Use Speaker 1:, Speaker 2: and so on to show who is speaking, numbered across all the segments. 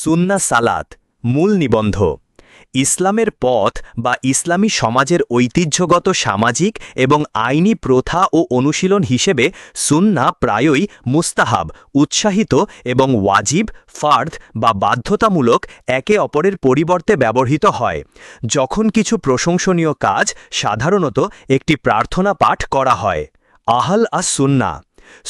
Speaker 1: সুন্না সালাত মূল নিবন্ধ। ইসলামের পথ বা ইসলামী সমাজের ঐতিহ্যগত সামাজিক এবং আইনি প্রথা ও অনুশীলন হিসেবে সুন্না প্রায়ই মুস্তাহাব, উৎসাহিত এবং ওয়াজিব, ফার্দ বা বাধ্যতামূলক একে অপরের পরিবর্তে ব্যবহৃত হয়। যখন কিছু প্রশংসনীয় কাজ সাধারণত একটি প্রার্থনা পাঠ করা হয়। আহাল আস সুন্না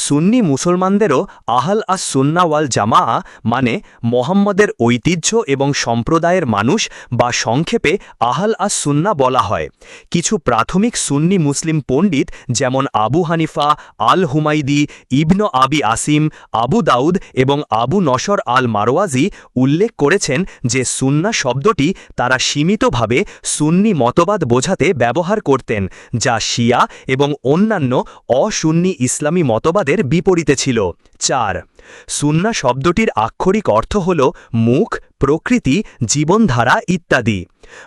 Speaker 1: সুন্নি মুসলমানদেরও আহাল আস সুন্নাওয়াল জামা মানে মোহাম্মদের ঐতিহ্য এবং সম্প্রদায়ের মানুষ বা সংক্ষেপে আহাল আস সুন্না বলা হয়। কিছু প্রাথমিক সুন্নি মুসলিম পণ্ডিত যেমন আবু হানিফা আল হুমাইদি ইবন আবি আসিম, আবু দাউদ এবং আবু নসর আল মারওয়াজি উল্লেখ করেছেন যে সুন্না শব্দটি তারা সীমিতভাবে সুন্নি মতবাদ বোঝাতে ব্যবহার করতেন, যা শিয়া এবং অন্যান্য অসুন্নি ইসলামী মতবাদের বিপরীতে ছিল। চার সুন্না শব্দটির আক্ষরিক অর্থ হল মুখ প্রকৃতি জীবনধারা ইত্যাদি।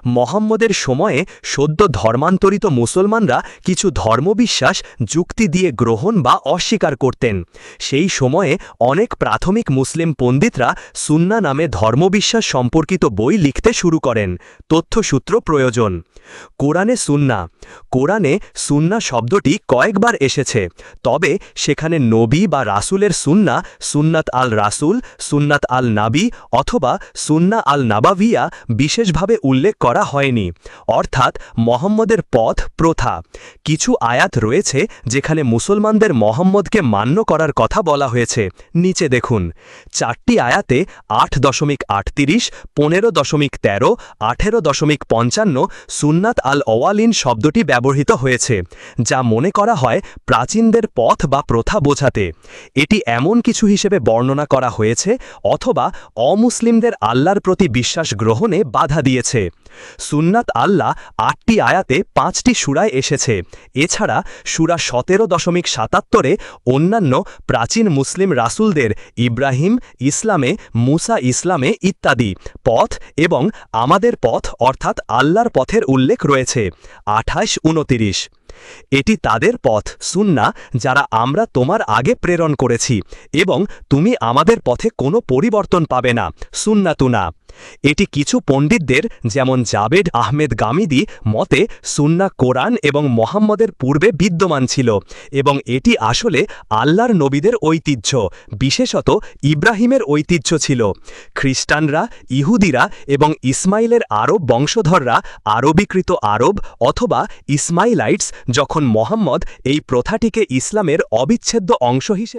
Speaker 1: মোহাম্মদের সময়ে সদ্য ধর্মান্তরিত মুসলমানরা কিছু ধর্মবিশ্বাস, যুক্তি দিয়ে গ্রহণ বা অস্বীকার করতেন। সেই সময়ে অনেক প্রাথমিক মুসলিম পণ্ডিতরা সুন্না নামে ধর্মবিশ্বাস সম্পর্কিত বই লিখতে শুরু করেন। তথ্যসূত্র প্রয়োজন। কোরআনে সুন্না। কোরআনে সুন্না শব্দটি কয়েকবার এসেছে, তবে সেখানে নবী বা রাসুলের সুন্না সুন্নাত আল রাসুল, সুন্নাত আল নাবি অথবা সুন্না আল নাবাভিয়া বিশেষভাবে উল্লেখ করা হয়নি। অর্থাৎ মোহাম্মদের পথ প্রথা। কিছু আয়াত রয়েছে যেখানে মুসলমানদের মোহাম্মদকে মান্য করার কথা বলা হয়েছে। নিচে দেখুন, চারটি আয়াতে আট দশমিক আটত্রিশ, পনেরো দশমিক তেরো, আঠেরো দশমিক পঞ্চান্ন সুন্নাত আল অওয়ালিন শব্দটি ব্যবহৃত হয়েছে, যা মনে করা হয় প্রাচীনদের পথ বা প্রথা বোঝাতে। এটি এমন কিছু হিসেবে বর্ণনা করা হয়েছে অথবা অমুসলিমদের আল্লাহর প্রতি বিশ্বাস গ্রহণে বাধা দিয়েছে। সুন্নাত আল্লাহ আটটি আয়াতে পাঁচটি সুরায় এসেছে। এছাড়া সুরা সতেরো দশমিক সাতাত্তরে অন্যান্য প্রাচীন মুসলিম রাসুলদের ইব্রাহিম ইসলামে, মুসা ইসলামে ইত্যাদি পথ এবং আমাদের পথ অর্থাৎ আল্লাহর পথের উল্লেখ রয়েছে। আঠাশ, উনতিরিশ। এটি তাদের পথ, সুন্না, যারা আমরা তোমার আগে প্রেরণ করেছি এবং তুমি আমাদের পথে কোনো পরিবর্তন পাবে না, সুন্নাতুনা। এটি কিছু পণ্ডিতদের, যেমন জাবেদ আহমেদ গামিদি, মতে সুন্না কোরআন এবং মোহাম্মদের পূর্বে বিদ্যমান ছিল এবং এটি আসলে আল্লাহর নবীদের ঐতিহ্য, বিশেষত ইব্রাহিমের ঐতিহ্য ছিল। খ্রিস্টানরা, ইহুদিরা এবং ইসমাইলের আরব বংশধররা আরবীকৃত আরব অথবা ইসমাইলাইটস যখন মোহাম্মদ এই প্রথাটিকে ইসলামের অবিচ্ছেদ্য অংশ হিসেবে